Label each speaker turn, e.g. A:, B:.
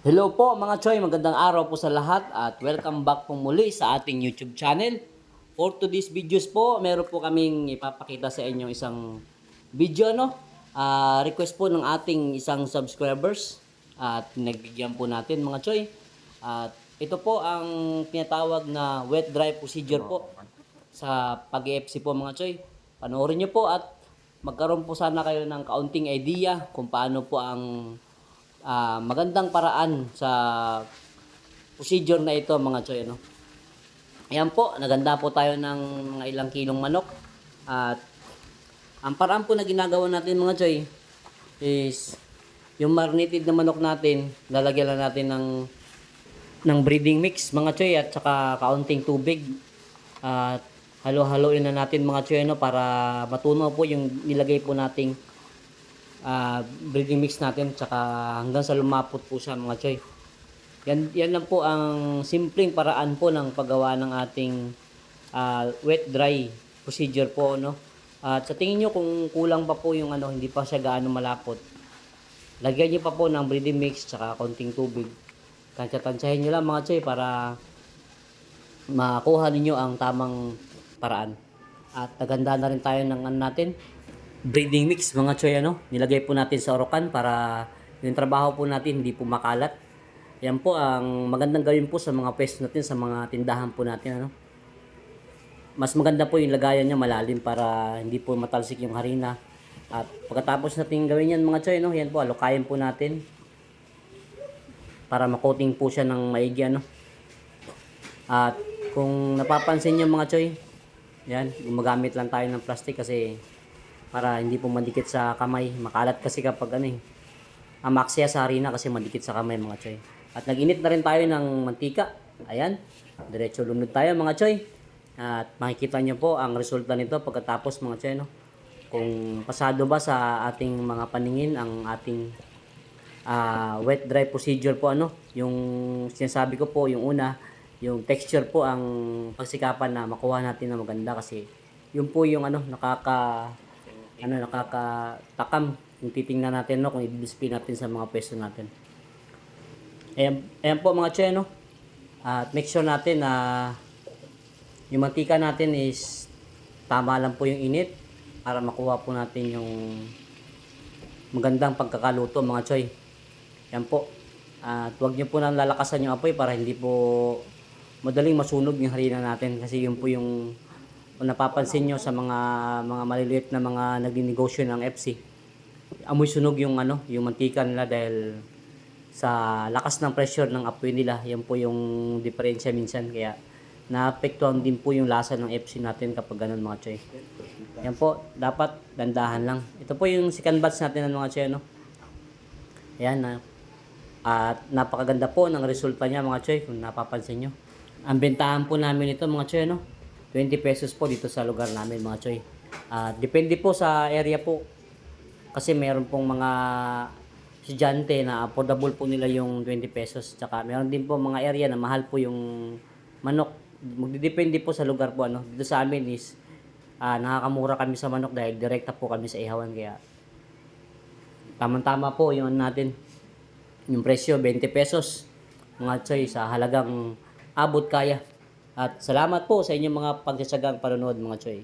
A: Hello po mga Choy, magandang araw po sa lahat at welcome back po muli sa ating YouTube channel. For today's videos po, meron po kaming ipapakita sa inyo isang video no. Ah, request po ng ating isang subscribers at nagbigyan po natin mga Choy. At ito po ang tinatawag na wet dry procedure po sa pag-EFC po mga Choy. Panoorin niyo po at magkaroon po sana kayo ng kaunting idea kung paano po ang ah, magandang paraan sa procedure na ito mga choy ano. Ayan po, naganda po tayo ng mga ilang kilong manok at ang paraan po na ginagawa natin mga choy is yung marinated na manok natin, lalagyan lang natin ng ng breeding mix mga choy at saka kaunting tubig at halo-haloin na natin mga choy no, para matunaw po yung nilagay po nating ah, breeding mix natin tsaka hanggang sa lumapot po siya mga choy. Yan, yan lang po ang simpleng paraan po ng paggawa ng ating ah, wet dry procedure po no. At sa tingin nyo kung kulang pa po yung ano hindi pa siya gaano malapot. Lagyan niyo pa po ng breeding mix tsaka konting tubig. Tansya-tansyahin niyo lang mga choy para makuha ninyo ang tamang paraan. At naganda na rin tayo ng ano natin, breeding mix mga choy ano. Nilagay po natin sa orokan para yung trabaho po natin hindi po makalat. Yan po ang magandang gawin po sa mga pwesto natin, sa mga tindahan po natin ano. Mas maganda po yung lagayan niya malalim para hindi po matalsik yung harina. At pagkatapos natin gawin yan mga choy no, yan po alokayin po natin para makoting po siya ng maigi ano. At kung napapansin niyo mga choy, yan, gumagamit lang tayo ng plastic kasi para hindi po madikit sa kamay. Makalat kasi kapag ano eh. Amaksya sa harina kasi madikit sa kamay mga choy. At nag-init na rin tayo ng mantika. Ayan, diretso lunod tayo mga choy. At makikita niyo po ang resulta nito pagkatapos mga choy no. Kung pasado ba sa ating mga paningin ang ating ah, wet dry procedure po ano, yung sinasabi ko po yung una, yung texture po ang pagsikapan na makuha natin na maganda kasi yun po yung ano nakaka ano nakakatakam kung titingnan natin no kung i-display natin sa mga pwesto natin. Ayan, ayan po mga che no. At make sure natin na yung mantika natin is tama lang po yung init para makuha po natin yung magandang pagkakaluto mga choy. Yan po. At huwag niyo po nang lalakasan yung apoy para hindi po madaling masunog yung harina natin kasi yun po yung kung napapansin nyo sa mga mga maliliit na mga nagninegosyo ng FC. Amoy sunog yung ano, yung mantika nila dahil sa lakas ng pressure ng apoy nila. Yan po yung diferensya minsan kaya naapektuhan din po yung lasa ng FC natin kapag ganun mga choy. Yan po, dapat dandahan lang. Ito po yung second batch natin ng mga choy, no? Ayan na. At napakaganda po ng resulta niya mga choy kung napapansin nyo. Ang bentahan po namin ito mga choy, no? 20 pesos po dito sa lugar namin mga choy. At depende po sa area po. Kasi meron pong mga estudyante na affordable po nila yung 20 pesos. Tsaka meron din po mga area na mahal po yung manok. Magdidepende po sa lugar po. Ano. Dito sa amin is ah, nakakamura kami sa manok dahil direkta po kami sa ihawan. Kaya tamang-tama po yung natin. Yung presyo, 20 pesos. Mga choy, sa halagang abot kaya. At salamat po sa inyong mga pagsasagang panonood mga choy.